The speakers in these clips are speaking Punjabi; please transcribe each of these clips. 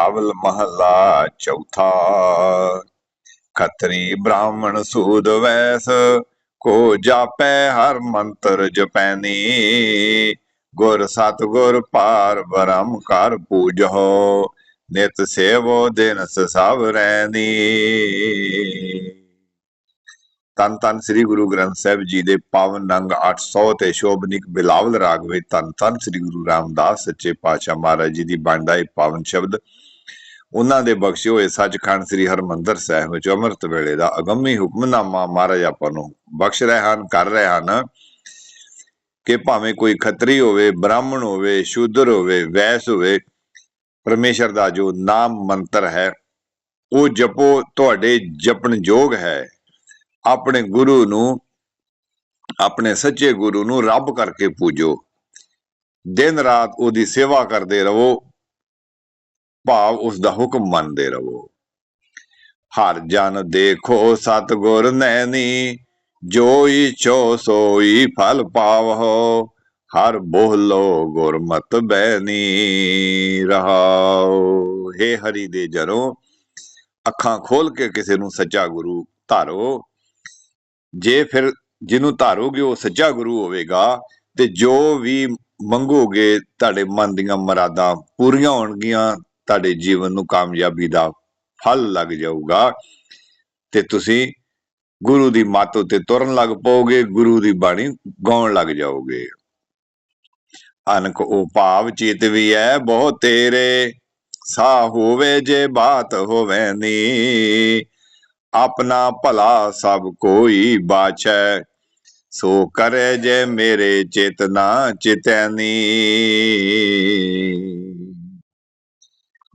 ਬਿਲਾਵਲ ਮਹੱਲਾ ਚੌਥਾ। ਖੱਤਰੀ ਬ੍ਰਾਹਮਣ ਸੂਦ ਵੈਸ, ਕੋ ਜਾਪੈ ਹਰ ਮੰਤਰ ਜਪੈਨੀ। ਗੁਰ ਸਤਗੁਰ ਪਾਰ ਬ੍ਰਹਮ ਕਰ ਪੂਜੋ, ਨਿਤ ਸੇਵੋ ਦਿਨ ਸਭ ਰੈਨੀ। ਤਨ ਤਨ ਸ੍ਰੀ ਗੁਰੂ ਗ੍ਰੰਥ ਸਾਹਿਬ ਜੀ ਦੇ ਪਾਵਨ ਅੰਗ 800 ਤੇ ਸ਼ੋਭਨਿਕ ਬਿਲਾਵਲ ਰਾਗ ਵਿੱਚ ਤਨ ਤਨ ਸ੍ਰੀ ਗੁਰੂ ਰਾਮਦਾਸ ਸੱਚੇ ਪਾਤਸ਼ਾਹ ਮਹਾਰਾਜ ਜੀ ਦੀ ਬਾਣੀ ਇਹ ਪਾਵਨ ਸ਼ਬਦ ਉਹਨਾਂ ਦੇ ਬਖਸ਼ੇ ਹੋਏ ਸੱਚਖੰਡ ਸ੍ਰੀ ਹਰਮੰਦਰ ਸਾਹਿਬ ਵਿੱਚ ਅੰਮ੍ਰਿਤ ਵੇਲੇ ਦਾ ਅਗੰਮੀ ਹੁਕਮਨਾਮਾ ਮਹਾਰਾਜ ਆਪਾਂ ਨੂੰ ਬਖਸ਼ ਰਹੇ ਹਨ, ਕਰ ਰਹੇ ਹਨ ਕਿ ਭਾਵੇਂ ਕੋਈ ਖੱਤਰੀ ਹੋਵੇ, ਬ੍ਰਾਹਮਣ ਹੋਵੇ, ਸ਼ੂਦਰ ਹੋਵੇ, ਵੈਸ ਹੋਵੇ, ਪਰਮੇਸ਼ਰ ਦਾ ਜੋ ਨਾਮ ਮੰਤਰ ਹੈ, ਉਹ ਜਪੋ, ਤੁਹਾਡੇ ਜਪਣ ਯੋਗ ਹੈ। ਆਪਣੇ ਗੁਰੂ ਨੂੰ, ਆਪਣੇ ਸੱਚੇ ਗੁਰੂ ਨੂੰ ਰੱਬ ਕਰਕੇ ਪੂਜੋ। ਦਿਨ ਰਾਤ ਉਹਦੀ ਸੇਵਾ ਕਰਦੇ ਰਹੋ। ਭਾਵ ਉਸ ਦਾ ਹੁਕਮ ਮੰਨਦੇ ਰਹੋ। ਹਰ ਜਨ ਦੇਖੋ ਸਤਗੁਰ ਨੈਣੀ ਜੋ ਇਛੋ ਸੋਈ ਫਲ ਪਾਵੋ ਹਰ ਬੋਲੋ ਗੁਰਮਤ ਬੈਨੀ ਰਹਾਓ ਹੇ ਹਰੀ ਦੇ ਜਨੋ ਅੱਖਾਂ ਖੋਲ ਕੇ ਕਿਸੇ ਨੂੰ ਸੱਚਾ ਗੁਰੂ ਧਾਰੋ। ਜੇ ਫਿਰ ਜਿਹਨੂੰ ਧਾਰੋਗੇ ਉਹ ਸੱਚਾ ਗੁਰੂ ਹੋਵੇਗਾ ਤੇ ਜੋ ਵੀ ਮੰਗੋਗੇ ਤੁਹਾਡੇ ਮਨ ਦੀਆਂ ਮਰਾਦਾਂ ਪੂਰੀਆਂ ਹੋਣਗੀਆਂ ਤੁਹਾਡੇ ਜੀਵਨ ਨੂੰ ਕਾਮਯਾਬੀ ਦਾ ਫਲ ਲੱਗ ਜਾਊਗਾ ਤੇ ਤੁਸੀਂ ਗੁਰੂ ਦੀ ਮੱਤ ਉਤੇ ਤੁਰਨ ਲੱਗ ਪਓਗੇ, ਗੁਰੂ ਦੀ ਬਾਣੀ ਗਾਉਣ ਲੱਗ ਜਾਓਗੇ। ਅਨਕ ਉਹ ਭਾਵ ਚਿਤ ਵੀ ਐ, ਬਹੁ ਤੇਰੇ ਸਾ ਹੋਵੇ ਜੇ ਬਾਤ ਹੋਵੇ ਨੀ। ਆਪਣਾ ਭਲਾ ਸਭ ਕੋਈ ਬਾਛੈ, ਸੋ ਕਰੇ ਜੇ ਮੇਰੇ ਚੇਤਨਾ ਚਿਤੈਨੀ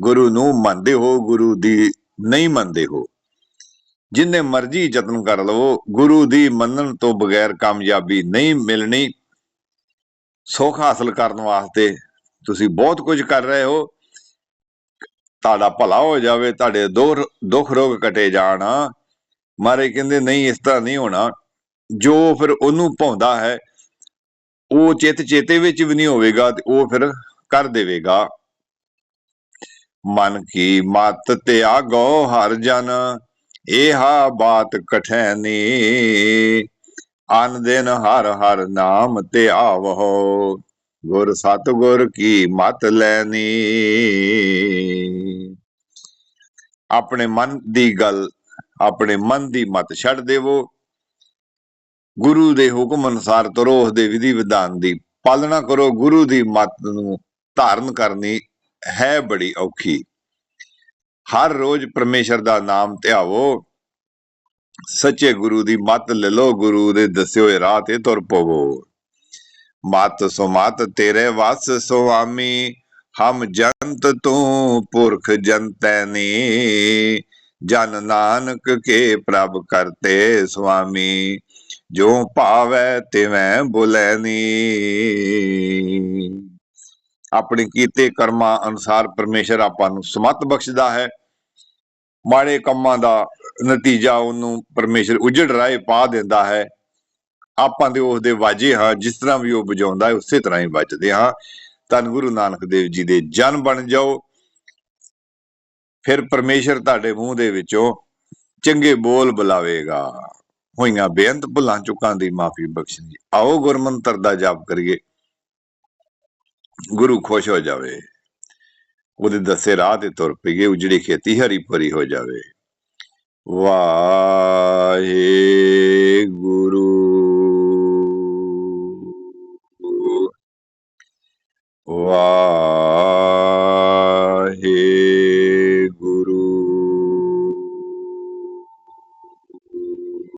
ਗੁਰੂ ਨੂੰ ਮੰਨਦੇ ਹੋ, ਗੁਰੂ ਦੀ ਨਹੀਂ ਮੰਨਦੇ ਹੋ। ਜਿੰਨੇ ਮਰਜ਼ੀ ਯਤਨ ਕਰ ਲਵੋ, ਗੁਰੂ ਦੀ ਮੰਨਣ ਤੋਂ ਬਗੈਰ ਕਾਮਯਾਬੀ ਨਹੀਂ ਮਿਲਣੀ। ਸੁੱਖ ਹਾਸਲ ਕਰਨ ਵਾਸਤੇ ਤੁਸੀਂ ਬਹੁਤ ਕੁਝ ਕਰ ਰਹੇ ਹੋ। ਤੁਹਾਡਾ ਭਲਾ ਹੋ ਜਾਵੇ, ਤੁਹਾਡੇ ਦੁੱਖ ਦੁੱਖ ਰੋਗ ਕਟੇ ਜਾਣ। ਮਾਰੇ ਕਹਿੰਦੇ, ਨਹੀਂ, ਇਸ ਤਰ੍ਹਾਂ ਨਹੀਂ ਹੋਣਾ। ਜੋ ਫਿਰ ਉਹਨੂੰ ਪਾਉਂਦਾ ਹੈ, ਉਹ ਚਿੱਤ ਚੇਤੇ ਵਿੱਚ ਵੀ ਨਹੀਂ ਹੋਵੇਗਾ ਤੇ ਉਹ ਫਿਰ ਕਰ ਦੇਵੇਗਾ। ਮਨ ਕੀ ਮਤ ਤਿਆਗੋ ਹਰ ਜਨ ਇਹਾ ਬਾਤ ਕਠੈਨੀ। ਅਨ ਦਿਨ ਹਰ ਹਰ ਨਾਮ ਧਿਆਵੋ ਗੁਰ ਸਤਗੁਰ ਕੀ ਮਤ ਲੈਨੀ। ਆਪਣੇ ਮਨ ਦੀ ਗੱਲ, ਆਪਣੇ ਮਨ ਦੀ ਮਤ ਛੱਡ ਦੇਵੋ। ਗੁਰੂ ਦੇ ਹੁਕਮ ਅਨੁਸਾਰ ਤੁਰੋ ਦੇ ਵਿਧੀ ਵਿਧਾਨ ਦੀ ਪਾਲਣਾ ਕਰੋ। ਗੁਰੂ ਦੀ ਮਤ ਨੂੰ ਧਾਰਨ ਕਰਨੀ ਹੈ ਬੜੀ ਔਖੀ। ਹਰ ਰੋਜ਼ ਪਰਮੇਸ਼ਰ ਦਾ ਨਾਮ ਧਿਆਵੋ। ਸੱਚੇ ਗੁਰੂ ਦੀ ਮਤ ਲੈ ਲਓ, ਗੁਰੂ ਦੇ ਦੱਸੇ ਹੋਏ ਰਾਹ ਤੇ ਤੁਰ ਪਵੋ। ਮਤ ਸੋ ਤੇਰੇ ਵਸ ਸੁਆਮੀ, ਹਮ ਜੰਤ ਤੂੰ ਪੁਰਖ ਜੰਤੈ ਨੀ। ਜਨ ਨਾਨਕ ਕੇ ਪ੍ਰਭ ਕਰਤੇ ਸੁਆਮੀ, ਜੋ ਭਾਵੈ ਤਿਵੈ ਬੁਲੈਨੀ ਆਪਣੇ ਕੀਤੇ ਕਰਮਾਂ ਅਨੁਸਾਰ ਪਰਮੇਸ਼ਰ ਆਪਾਂ ਨੂੰ ਸਮਤ ਬਖਸ਼ਦਾ ਹੈ। ਮਾੜੇ ਕੰਮਾਂ ਦਾ ਨਤੀਜਾ ਉਹਨੂੰ ਪਰਮੇਸ਼ਰ ਉਜੜ ਰਾਏ ਪਾ ਦਿੰਦਾ ਹੈ। ਆਪਾਂ ਦੇ ਉਸ ਦੇ ਵਾਜੇ ਹਾਂ, ਜਿਸ ਤਰ੍ਹਾਂ ਵੀ ਉਹ ਵਜਾਉਂਦਾ ਹੈ, ਉਸੇ ਤਰ੍ਹਾਂ ਹੀ ਵੱਜਦੇ ਹਾਂ। ਧੰਨ ਗੁਰੂ ਨਾਨਕ ਦੇਵ ਜੀ ਦੇ ਜਨ ਬਣ ਜਾਓ। ਫਿਰ ਪਰਮੇਸ਼ਰ ਤੁਹਾਡੇ ਮੂੰਹ ਦੇ ਵਿੱਚੋਂ ਚੰਗੇ ਬੋਲ ਬੁਲਾਵੇਗਾ। ਹੋਈਆਂ ਬੇਅੰਤ ਭੁੱਲਾਂ ਚੁੱਕਾਂ ਦੀ ਮਾਫੀ ਬਖਸ਼ਣੀ। ਆਓ ਗੁਰਮੰਤਰ ਦਾ ਜਾਪ ਕਰੀਏ। ਗੁਰੂ ਖੁਸ਼ ਹੋ ਜਾਵੇ, ਉਹਦੇ ਦੱਸੇ ਰਾਹ ਤੇ ਤੁਰ ਪਈਏ, ਉਜੜੀ ਖੇਤੀ ਹਰੀ ਭਰੀ ਹੋ ਜਾਵੇ। ਵਾਹ